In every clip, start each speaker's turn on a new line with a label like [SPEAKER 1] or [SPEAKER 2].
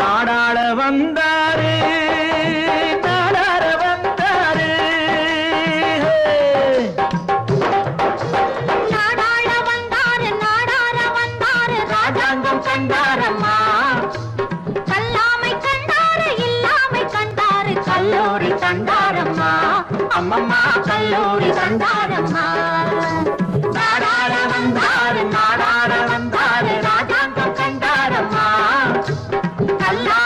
[SPEAKER 1] நாடாள வந்தாரு நாடாள வந்தாரு.
[SPEAKER 2] நாடாள வந்தாரு நாடாள வந்தாரு ராஜாங்கம் கண்டாரம்மா. கல்லாமை கண்டாரு இல்லாமை கண்டாரு கல்லூரி கண்டாரம்மா. அம்மம்மா கல்லூரி கண்டாரம்மா.
[SPEAKER 1] கல்லாமை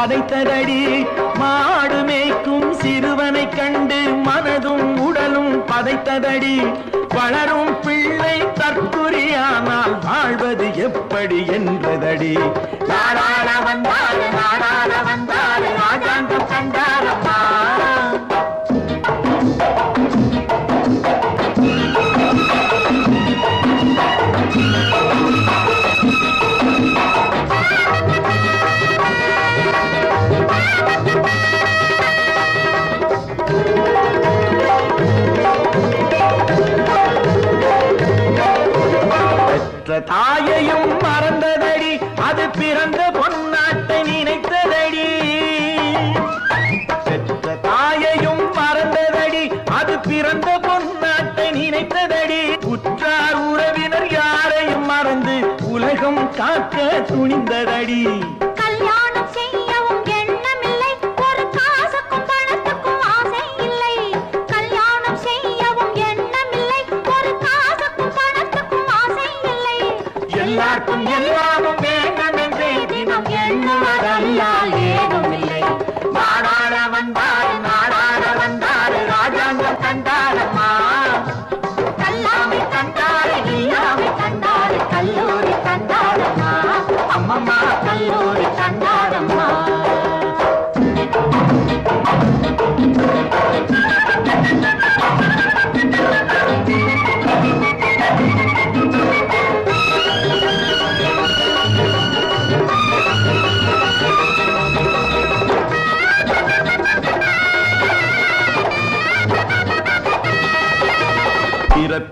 [SPEAKER 1] பதைத்ததடி மாடு மேய்க்கும் சிறுவனை கண்டு மனதும் உடலும் பதைத்ததடி. வளரும் பிள்ளை தற்குறியானால் வாழ்வது எப்படி என்றதடி. நாடாள பெற்ற தாயையும் மறந்ததடி அது பிறந்த பொன்னாட்டை நினைத்ததடி. பெற்ற தாயையும் மறந்ததடி அது பிறந்த பொன்னாட்டை நினைத்ததடி. உற்றார் உறவினர் யாரையும் மறந்து உலகம் காக்க துணிந்ததடி.
[SPEAKER 2] Vamos!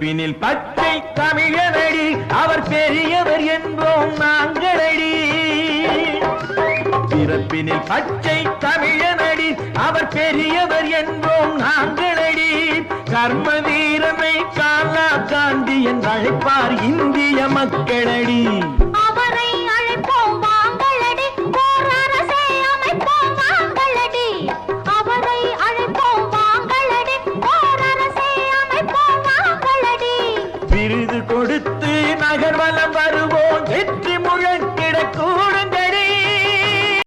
[SPEAKER 1] பின்னில் பச்சை தமிழனடி அவர் பெரியவர் என்போம் நாங்களடி. பிறப்பினில் பச்சை தமிழனடி அவர் பெரியவர் என்போம் நாங்களடி. கர்ம வீரனை காலா காந்தி என்றழைப்பார் இந்திய மக்களடி.